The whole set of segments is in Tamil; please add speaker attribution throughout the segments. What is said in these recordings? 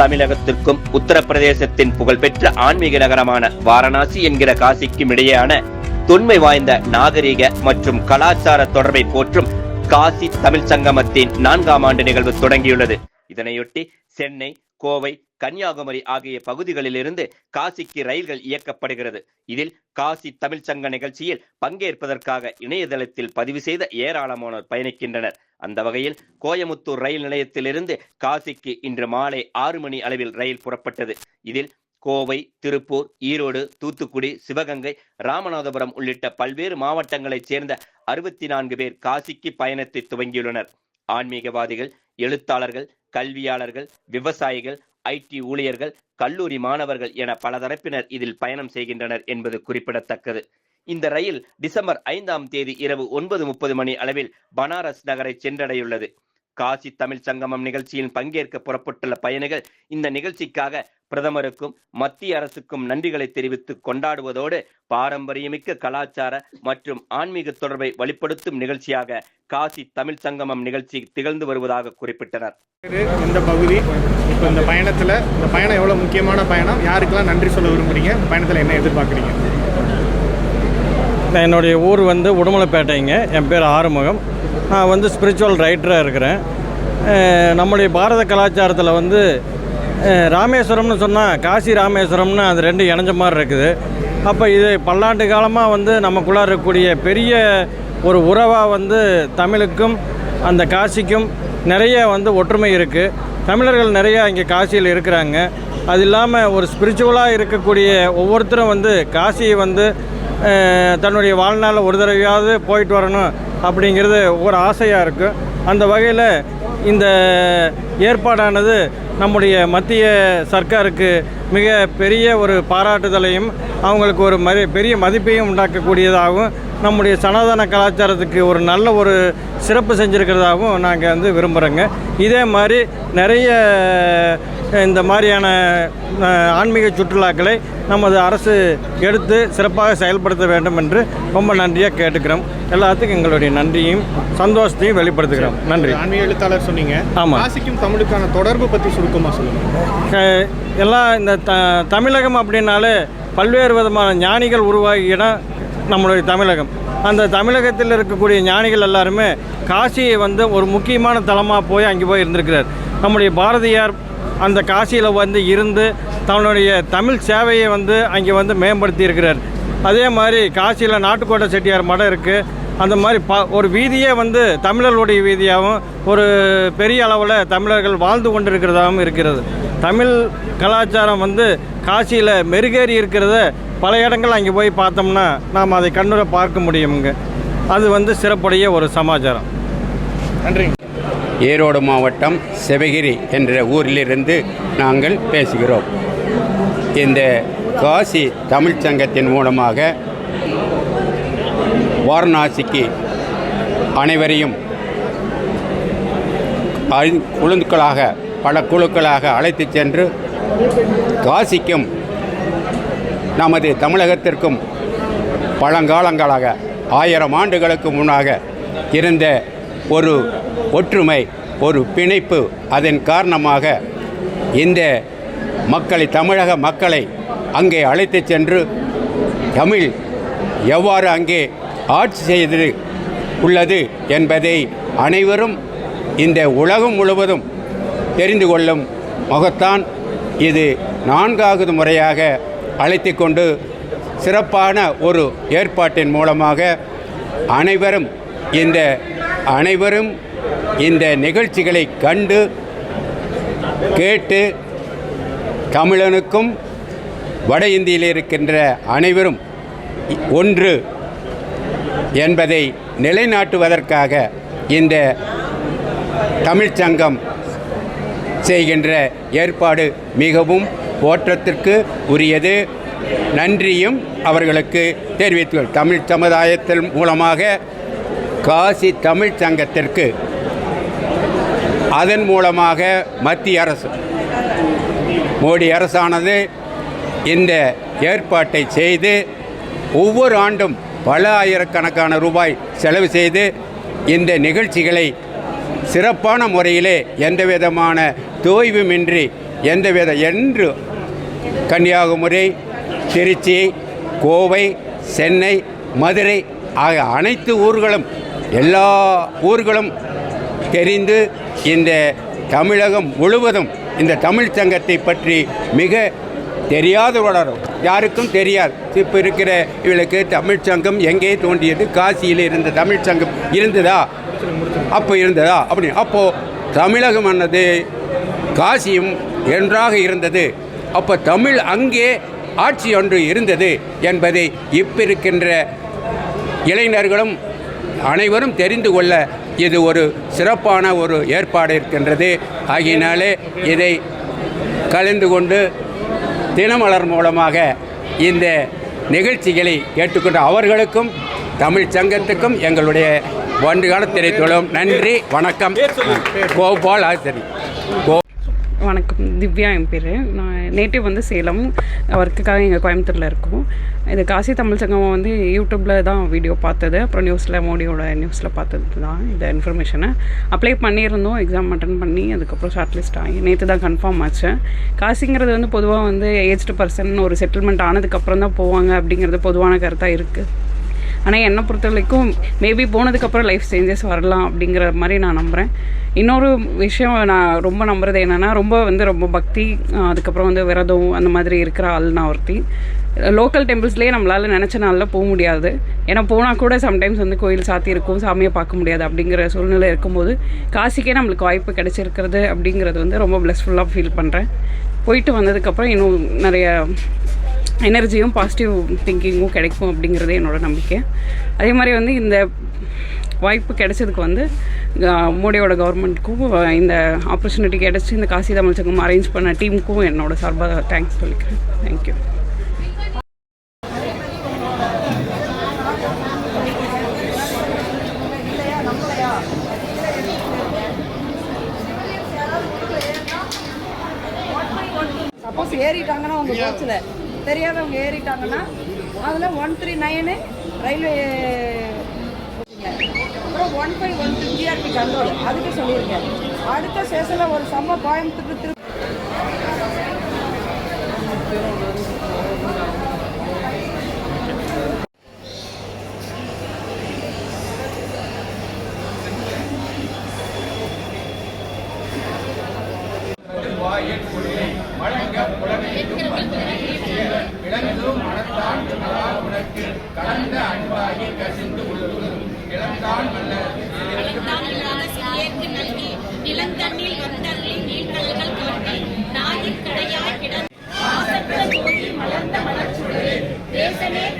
Speaker 1: தமிழகத்திற்கும் உத்தரப்பிரதேசத்தின் புகழ்பெற்ற ஆன்மீக நகரமான வாரணாசி என்கிற காசிக்கும் இடையேயான தொன்மை வாய்ந்த நாகரிக மற்றும் கலாச்சார தொடர்பை போற்றும் காசி தமிழ் சங்கமத்தின் நான்காம் ஆண்டு நிகழ்வு தொடங்கியுள்ளது. இதனையொட்டி சென்னை கோவை கன்னியாகுமரி ஆகிய பகுதிகளிலிருந்து காசிக்கு ரயில்கள் இயக்கப்படுகிறது. இதில் காசி தமிழ் சங்க நிகழ்ச்சியில் பங்கேற்பதற்காக இணையதளத்தில் பதிவு செய்த ஏராளமானோர் பயணிக்கின்றனர். அந்த வகையில் கோயமுத்தூர் ரயில் நிலையத்திலிருந்து காசிக்கு இன்று மாலை ஆறு மணி அளவில் ரயில் புறப்பட்டது. இதில் கோவை திருப்பூர் ஈரோடு தூத்துக்குடி சிவகங்கை ராமநாதபுரம் உள்ளிட்ட பல்வேறு மாவட்டங்களைச் சேர்ந்த அறுபத்தி நான்கு பேர் காசிக்கு பயணத்தை துவங்கியுள்ளனர். ஆன்மீகவாதிகள் எழுத்தாளர்கள் கல்வியாளர்கள் விவசாயிகள் ஐடி ஊழியர்கள் கல்லூரி மாணவர்கள் என பல தரப்பினர் இதில் பயணம் செய்கின்றனர் என்பது குறிப்பிடத்தக்கது. இந்த ரயில் டிசம்பர் ஐந்தாம் தேதி இரவு ஒன்பது முப்பது மணி அளவில் பனாரஸ் நகரை சென்றடையுள்ளது. காசி தமிழ் சங்கமம் நிகழ்ச்சியில் பங்கேற்க புறப்பட்டுள்ள பயணிகள் இந்த நிகழ்ச்சிக்காக பிரதமருக்கும் மத்திய அரசுக்கும் நன்றிகளை தெரிவித்து கொண்டாடுவதோடு பாரம்பரியமிக்க கலாச்சார மற்றும் ஆன்மீக தொடர்பை வலுப்படுத்தும் நிகழ்ச்சியாக காசி தமிழ் சங்கமம் நிகழ்ச்சி திகழ்ந்து வருவதாக குறிப்பிட்டனர்.
Speaker 2: இந்த பகுதி இப்போ இந்த பயணத்தில் இந்த பயணம் எவ்வளோ முக்கியமான பயணம்? யாருக்கெல்லாம் நன்றி சொல்ல விரும்புறீங்க? பயணத்தில் என்ன எதிர்பார்க்குறீங்க?
Speaker 3: என்னுடைய ஊர் வந்து உடுமலைப்பேட்டைங்க. என் பேர் ஆறுமுகம். நான் வந்து ஸ்பிரிச்சுவல் ரைட்டராக இருக்கிறேன். நம்முடைய பாரத கலாச்சாரத்தில் வந்து ராமேஸ்வரம்னு சொன்னால் காசி ராமேஸ்வரம்னு அது ரெண்டு இணைஞ்ச மாதிரி இருக்குது. அப்போ இது பல்லாண்டு காலமாக வந்து நமக்குள்ளே இருக்கக்கூடிய பெரிய ஒரு உறவாக வந்து தமிழுக்கும் அந்த காசிக்கும் நிறைய வந்து ஒற்றுமை இருக்குது தமிழர்கள் நிறையா இங்கே காசியில் இருக்கிறாங்க. அது இல்லாமல் ஒரு ஸ்பிரிச்சுவலாக இருக்கக்கூடிய ஒவ்வொருத்தரும் வந்து காசியை வந்து தன்னுடைய வாழ்நாளில் ஒரு தடவையாவது போயிட்டு வரணும் அப்படிங்கிறது ஒரு ஆசையாக இருக்கும் அந்த வகையில் இந்த ஏற்பாடானது நம்முடைய மத்திய சர்க்காருக்கு மிக பெரிய ஒரு பாராட்டுதலையும் அவங்களுக்கு ஒரு மரி பெரிய மதிப்பையும் உண்டாக்கக்கூடியதாகவும் நம்முடைய சனாதன கலாச்சாரத்துக்கு ஒரு நல்ல ஒரு சிறப்பு செஞ்சுருக்கிறதாகவும் நாங்கள் வந்து விரும்புகிறோங்க இதே மாதிரி நிறைய இந்த மாதிரியான ஆன்மீக சுற்றுலாக்களை நமது அரசு எடுத்து சிறப்பாக செயல்படுத்த வேண்டும் என்று ரொம்ப நன்றியாக கேட்டுக்கிறோம். எல்லாத்துக்கும் எங்களுடைய நன்றியும் சந்தோஷத்தையும் வெளிப்படுத்துகிறோம். நன்றி.
Speaker 2: ஆன்மீக எழுத்தாளர் சொன்னீங்க.
Speaker 3: ஆமா.
Speaker 2: காசிக்கும் தமிழுக்கான தொடர்பு பற்றி சுருக்கமாக சொல்லுங்கள்
Speaker 3: எல்லாம் இந்த த தமிழகம் அப்படின்னாலே பல்வேறு விதமான ஞானிகள் உருவாகிய இடம் நம்மளுடைய தமிழகம். அந்த தமிழகத்தில் இருக்கக்கூடிய ஞானிகள் எல்லாருமே காசியை வந்து ஒரு முக்கியமான தலமாக போய் அங்கே போய் இருந்திருக்கிறார். நம்முடைய பாரதியார் அந்த காசியில் வந்து இருந்து தன்னுடைய தமிழ் சேவையை வந்து அங்கே வந்து மேம்படுத்தி இருக்கிறார். அதே மாதிரி காசியில் நாட்டுக்கோட்டை செட்டியார் மடம் இருக்குது அந்த மாதிரி ப ஒரு வீதியே வந்து தமிழர்களுடைய வீதியாகவும் ஒரு பெரிய அளவில் தமிழர்கள் வாழ்ந்து கொண்டிருக்கிறதாகவும் இருக்கிறது. தமிழ் கலாச்சாரம் வந்து காசியில் மெருகேறி இருக்கிறத பல இடங்கள் அங்கே போய் பார்த்தோம்னா நாம் அதை கண்ணுரை பார்க்க முடியுங்க அது வந்து சிறப்புடைய ஒரு சமாச்சாரம்.
Speaker 2: நன்றிங்க.
Speaker 4: ஈரோடு மாவட்டம் சிவகிரி என்ற ஊரிலிருந்து நாங்கள் பேசுகிறோம். இந்த காசி தமிழ்ச்சங்கத்தின் மூலமாக வாரணாசிக்கு அனைவரையும் குழுக்களாக பல குழுக்களாக அழைத்து சென்று காசிக்கும் நமது தமிழகத்திற்கும் பழங்காலங்களாக ஆயிரம் ஆண்டுகளுக்கு முன்னாக இருந்த ஒரு ஒற்றுமை ஒரு பிணைப்பு அதன் காரணமாக இந்த மக்களை தமிழக மக்களை அங்கே அழைத்து சென்று தமிழ் எவ்வாறு அங்கே ஆட்சி செய்து உள்ளது என்பதை அனைவரும் இந்த உலகம் முழுவதும் தெரிந்து கொள்ளும் முகத்தான் இது நான்காவது முறையாக அழைத்து கொண்டு சிறப்பான ஒரு ஏற்பாட்டின் மூலமாக அனைவரும் இந்த அனைவரும் இந்த நிகழ்ச்சிகளை கண்டு கேட்டு தமிழனுக்கும் வட இந்தியில் இருக்கின்ற அனைவரும் ஒன்று என்பதை நிலைநாட்டுவதற்காக இந்த தமிழ்ச் சங்கம் செய்கின்ற ஏற்பாடு மிகவும் போற்றத்திற்கு உரியது. நன்றியும் அவர்களுக்கு தெரிவித்து தமிழ் சமுதாயத்தின் மூலமாக காசி தமிழ்ச் சங்கத்திற்கு அதன் மூலமாக மத்திய அரசு மோடி அரசானது இந்த ஏற்பாட்டை செய்து ஒவ்வொரு ஆண்டும் பல ஆயிரக்கணக்கான ரூபாய் செலவு செய்து இந்த நிகழ்ச்சிகளை சிறப்பான முறையிலே எந்த விதமான தோய்வுமின்றி எந்தவித என்று கன்னியாகுமரி திருச்சி கோவை சென்னை மதுரை ஆகிய அனைத்து ஊர்களும் எல்லா ஊர்களும் தெரிந்து இந்த தமிழகம் முழுவதும் இந்த தமிழ் சங்கத்தை பற்றி மிக தெரியாதவர்கள் யாருக்கும் தெரியாது. இப்போ இருக்கிற இவளுக்கு தமிழ் சங்கம் எங்கே தோன்றியது? காசியில் இருந்த தமிழ் சங்கம் இருந்ததா? அப்போ இருந்ததா? அப்படி அப்போது தமிழகம் ஆனது காசியும் என்றாக இருந்தது. அப்போ தமிழ் அங்கே ஆட்சி ஒன்று இருந்தது என்பதை இப்போ இருக்கின்ற இளைஞர்களும் அனைவரும் தெரிந்து கொள்ள இது ஒரு சிறப்பான ஒரு ஏற்பாடு இருக்கின்றது. ஆகையினாலே இதை கலந்து கொண்டு தினமலர் மூலமாக இந்த நிகழ்ச்சிகளை கேட்டுக்கொண்ட அவர்களுக்கும் தமிழ் சங்கத்துக்கும் எங்களுடைய ஒன்றுகால திரைத்துளம் நன்றி வணக்கம். கோபால் ஆசிரி கோ
Speaker 5: வணக்கம் திவ்யா என் பேர். நான் நேட்டிவ் வந்து சேலம். ஒர்க்குக்காக எங்கள் கோயம்புத்தூரில் இருக்கோம். இது காசி தமிழ் சங்கம் வந்து யூடியூப்பில் தான் வீடியோ பார்த்தது. அப்புறம் நியூஸில் மோடியோட நியூஸில் பார்த்தது தான் இந்த இன்ஃபர்மேஷனை அப்ளை பண்ணியிருந்தோம் எக்ஸாம் அட்டன் பண்ணி அதுக்கப்புறம் ஷார்ட் லிஸ்ட் ஆகி நேற்று தான் கன்ஃபார்ம் ஆச்சு. காசிங்கிறது வந்து பொதுவாக வந்து ஏஜ்டு பர்சன் ஒரு செட்டில்மெண்ட் ஆனதுக்கப்புறம் தான் போவாங்க அப்படிங்கிறது பொதுவான கருத்தாக இருக்குது ஆனால் என்னை பொறுத்த வரைக்கும் மேபி போனதுக்கப்புறம் லைஃப் சேஞ்சஸ் வரலாம் அப்படிங்கிற மாதிரி நான் நம்புகிறேன் இன்னொரு விஷயம் நான் ரொம்ப நம்புறது என்னென்னா ரொம்ப வந்து ரொம்ப பக்தி அதுக்கப்புறம் வந்து விரதம் அந்த மாதிரி இருக்கிற ஆள் நான் ஒருத்தி லோக்கல் டெம்பிள்ஸ்லேயே நம்மளால் நினச்ச நாளில் போக முடியாது. ஏன்னா போனால் கூட சம்டைம்ஸ் வந்து கோயில் சாத்தி இருக்கும் சாமியை பார்க்க முடியாது அப்படிங்கிற சூழ்நிலை இருக்கும்போது காசிக்கே நம்மளுக்கு வாய்ப்பு கிடைச்சிருக்கிறது அப்படிங்கிறது வந்து ரொம்ப ப்ளஸ்ஃபுல்லாக ஃபீல் பண்ணுறேன் போயிட்டு வந்ததுக்கப்புறம் இன்னும் நிறைய எனர்ஜியும் பாசிட்டிவ் திங்கிங்கும் கிடைக்கும் அப்படிங்கிறது என்னோட நம்பிக்கை. அதே மாதிரி வந்து இந்த வாய்ப்பு கிடைச்சதுக்கு வந்து மோடியோட கவர்மெண்ட்டுக்கும் இந்த ஆப்பர்ச்சுனிட்டி கிடைச்சி இந்த காசி தமிழ் சங்கம் அரேஞ்ச் பண்ண டீமுக்கும் என்னோட சார்பாக தேங்க்ஸ் சொல்லிக்கிறேன். தேங்க்யூ
Speaker 6: சப்போஸ் ஏறிட்டாங்கன்னா உங்க கோச்சில். தெரியாதவங்க ஏறிட்டாங்கன்னா அதில் ஒன் த்ரீ நைனு ரயில்வே அப்புறம் one five one two GRP control அதுக்கு சொல்லியிருக்கேன். அடுத்த ஸ்டேஷனில் ஒரு செம்ம கோயம்புத்தூர் திரு
Speaker 7: Senate.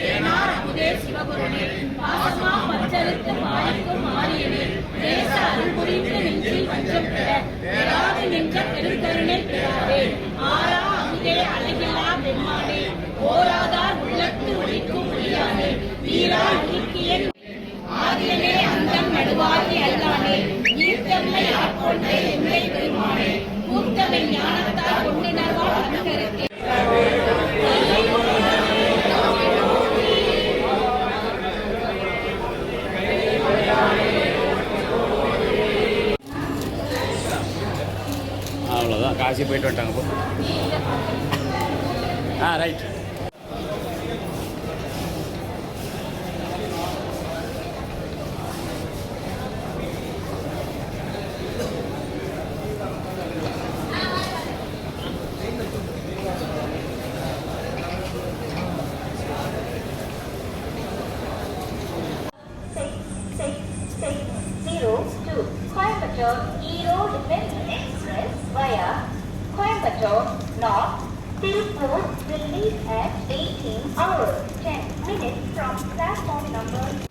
Speaker 8: அவ்வளோதான் காசி போயிட்டு வந்துட்டாங்க போ ஆ right
Speaker 9: zero two Coimbatore Erode Defense Express via Coimbatore North. Tirupur will leave at 18 hours 10 minutes from platform number